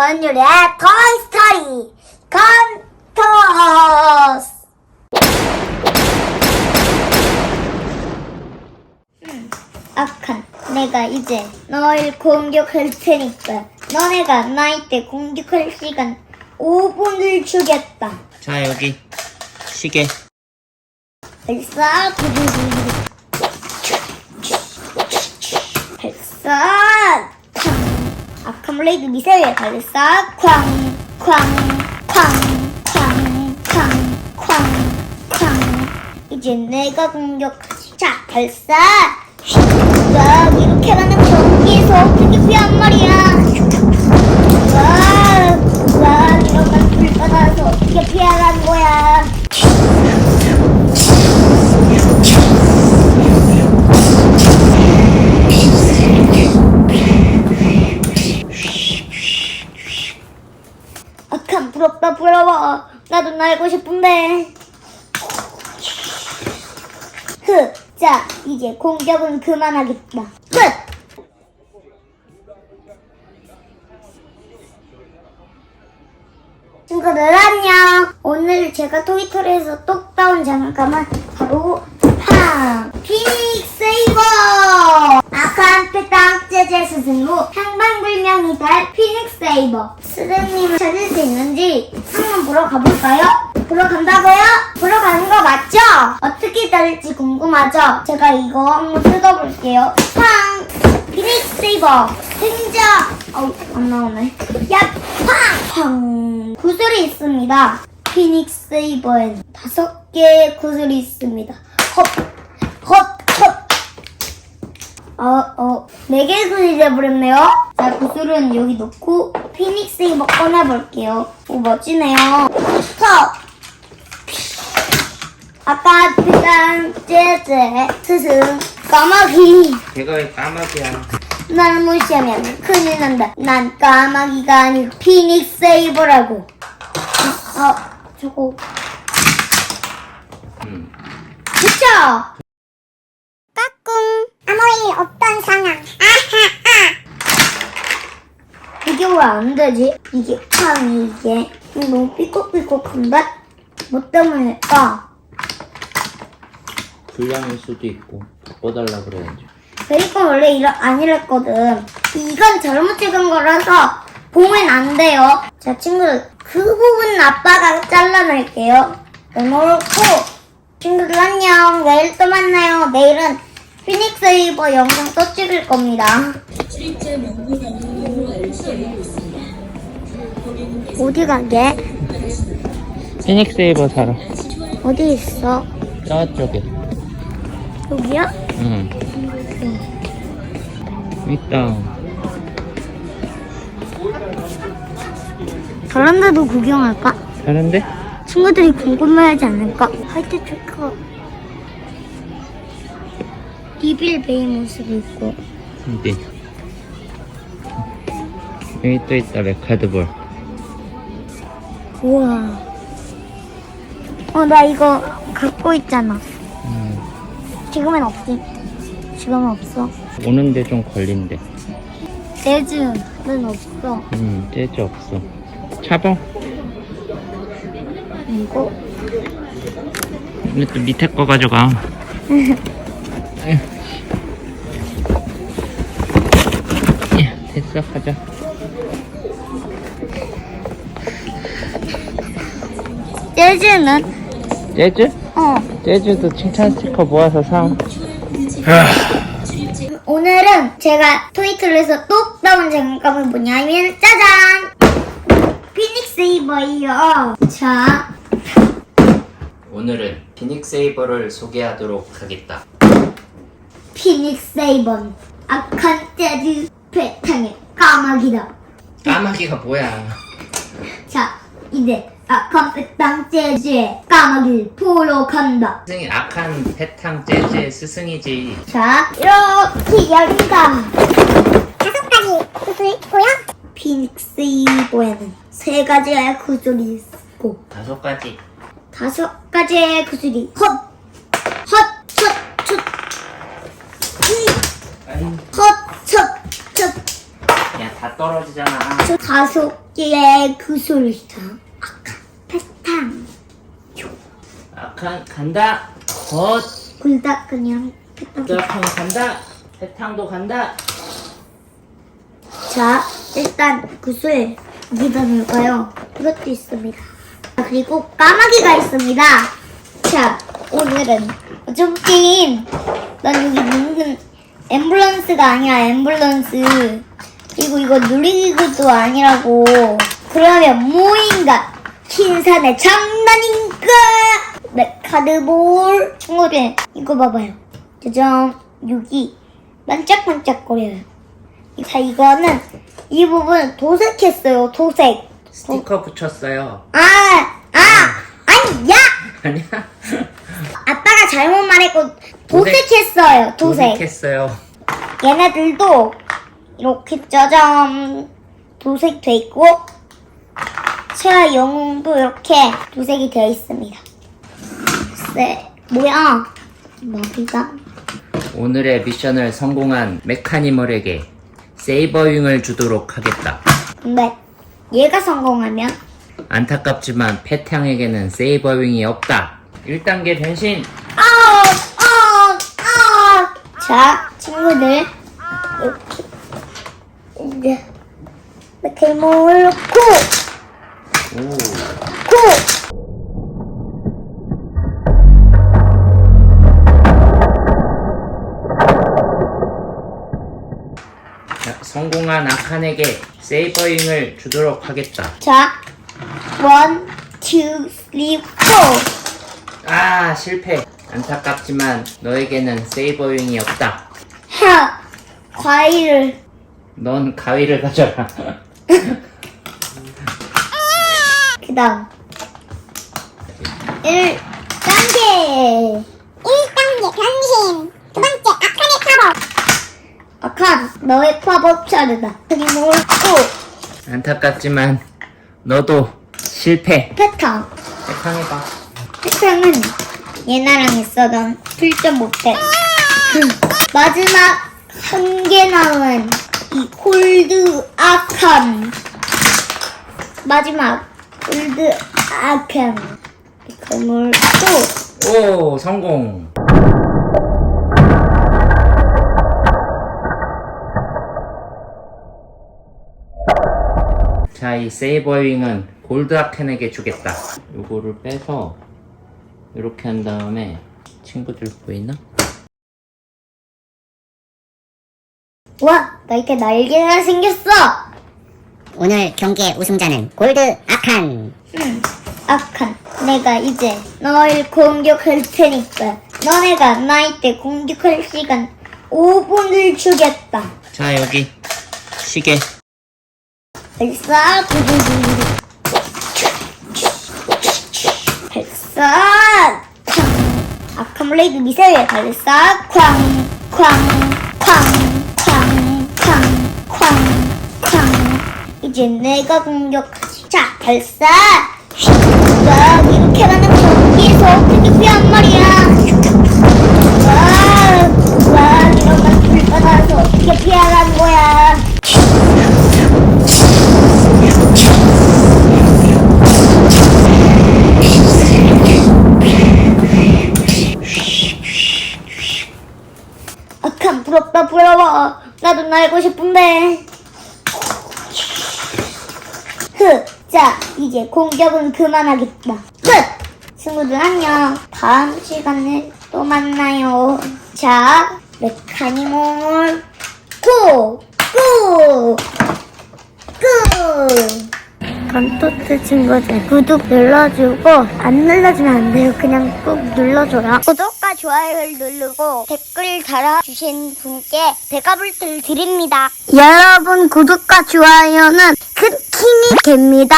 건율의 토이스토리 컨토스. 음, 악한 내가 이제 널 공격할 테니까 너네가 때 공격할 시간 5분을 주겠다. 자 여기. 시계. 발사 발사 쾅 아캄 블레이드 미사일 발사. 쾅쾅 쾅 쾅 쾅 쾅 쾅. 이제 내가 공격하지. 자 발사. 와 이렇게 많은 전기에서 어떻게 피한 말이야? 와, 와 이런 만불 받아서 어떻게 피하라는 거야 부럽다 부러워. 나도 날고 싶은데. 흐, 자 이제 공격은 그만하겠다. 끝! 친구들 안녕. 오늘 제가 토이터에서 똑 따온 장난감은 바로 팡! 피닉 세이버! 악한 패당 재재 스승로 행방불명이 될 피닉 세이버. 스승님을 찾을 수 있는지 한번 보러 가볼까요? 보러 간다고요? 보러 가는 거 맞죠? 어떻게 될지 궁금하죠? 제가 이거 한번 뜯어볼게요. 팡 피닉 세이버. 생자! 어우 안 나오네. 야팡 구슬이 있습니다. 피닉 세이버엔 다섯 개의 구슬이 있습니다. 헛헛헛 어, 어, 네 개의 구슬이 돼버렸네요. 자, 구슬은 여기 놓고 피닉 세이버 꺼내볼게요. 오, 멋지네요. 터! 아까 일단 재즈 스승 까마귀 걔가 왜 까마귀야 날 무시하면 큰일 난다. 난 까마귀가 아니고 피닉 세이버라고. 어, 어 저거 음. 그쵸? 까꿍. 아무리 없던 상황. 아하아. 이게 왜 안 되지? 이게 팡 이게 너무 삐걱삐걱한데? 뭐 때문일까? 불량일 수도 있고 바꿔달라 그래야지 베이컨 원래 이러, 안 이랬거든. 이건 잘못 찍은 거라서 보면 안 돼요. 자, 친구들. 그 부분은 아빠가 잘라낼게요. 내놓고. 친구들 안녕. 내일 또 만나요. 내일은 피닉스 이버 영상 또 찍을 겁니다. 어디 가게? 피닉 세이버 사러 어디 있어? 저쪽에 여기야? 응 있다 다른 데도 구경할까? 다른데? 친구들이 궁금해하지 않을까? 화이트 초코 비빌 베이 모습이 있고. 어디? 여기 또 있다 레카드볼. 우와. 어 나 이거 갖고 있잖아. 음. 지금은 없지. 지금은 없어. 오는데 좀 걸린대. 재즈는 없어. 음 재즈 없어. 차봉. 이거 근데 또 밑에 거 가져가. 야, 됐어 가자 재즈는? 재즈? 어. 재즈도 칭찬 스티커 모아서 사. 오늘은 제가 트위터에서 똑 따온 장난감이 뭐냐면 짜잔! 피닉스 이버예요. 자. 오늘은 피닉 세이버를 소개하도록 하겠다 피닉스 세이번. 악한 재즈 배탕의 까마귀다. 까마귀가 뭐야? 자 이제 악한 배탕 재즈의 까마귀를 보러 간다. 스승이 악한 패탕 재즈의 스승이지. 자 이렇게 열린다 다섯 가지 구슬 보여? 피닉스 이버에는 세 가지의 구슬이 있고 다섯 가지. 다섯 가지의 구슬이 헛, 헛, 첫, 첫, 아이, 헛, 첫, 첫, 야 다 떨어지잖아. 저 다섯 개의 구슬상 아까 패탕 아칸 간다. 겉. 굴다 그냥 패탕 아칸 간다. 배탕도 간다. 자 일단 구슬 어디다 놓을까요? 이것도 있습니다 아, 그리고 까마귀가 있습니다 자 오늘은 좀 게임 난 여기 있는 앰뷸런스가 아니야 앰뷸런스. 그리고 이거 누리기구도 아니라고. 그러면 뭐인가 흰산의 장난인가 네 카드볼 친구들 이거 봐봐요. 짜잔. 여기 반짝반짝거려요. 자 이거는 이 부분 도색했어요 도색. 스티커 붙였어요. 아, 아, 아니, 야! 아니야? 아빠가 잘못 말했고, 도색했어요, 도색. 도색했어요. 얘네들도 이렇게 짜잔, 도색돼 있고, 채아 영웅도 이렇게 도색이 되어 있습니다. 글쎄, 뭐야? 머리가? 오늘의 미션을 성공한 메카니멀에게 세이버윙을 주도록 하겠다. 근데, 얘가 성공하면, 안타깝지만 패탕에게는 세이버윙이 없다. 1단계 변신. 아우, 아우, 아우. 자, 친구들. 이렇게. 이제, 힘을 넣고, 오. 고! 자, 성공한 아칸에게 세이버윙을 주도록 하겠다. 자, 원, 투, 쓰리, 포. 아, 실패. 안타깝지만 너에게는 세이버윙이 없다. 하, 과일을. 넌 가위를 가져라. 그 다음. 1단계. 1단계 변신. 두 번째, 아칸의 팝업. 아칸, 너의 팝업 차례다. 그리고 고! 안타깝지만 너도 실패. 패턴. 패탕해봐. 패턴은 얘나랑 했어던 풀점 못해. 마지막 한 개 남은 이 콜드 아캄. 마지막 콜드 아캄. 이 건물 또 오, 성공. 자, 이 세이버윙은 골드아켄에게 주겠다. 요거를 빼서 이렇게 한 다음에 친구들 보이나? 와, 나 이렇게 날개가 생겼어. 오늘 경기의 우승자는 골드 아칸. 음, 아칸. 내가 이제 널 공격할 테니까 너네가 나이 때 공격할 시간 5분을 주겠다. 자, 여기 시계. 발사 두두두두 쾅 아카몰레이드 미사일 발사! 쾅 쾅 쾅 쾅 쾅 쾅 쾅! 이제 내가 공격하지! 자 발사! 와 이렇게 많은 공기에서 어떻게 피한 말이 나도 날고 싶은데 흐 자 이제 공격은 그만하겠다 끝 친구들 안녕 다음 시간에 또 만나요 자 메카니몰 고 고 고! 건토트 친구들 구독 눌러주고 안 눌러주면 안 돼요. 그냥 꼭 눌러줘라. 구독과 좋아요를 누르고 댓글 달아주신 분께 대가불들 드립니다. 여러분 구독과 좋아요는 큰 힘이 됩니다.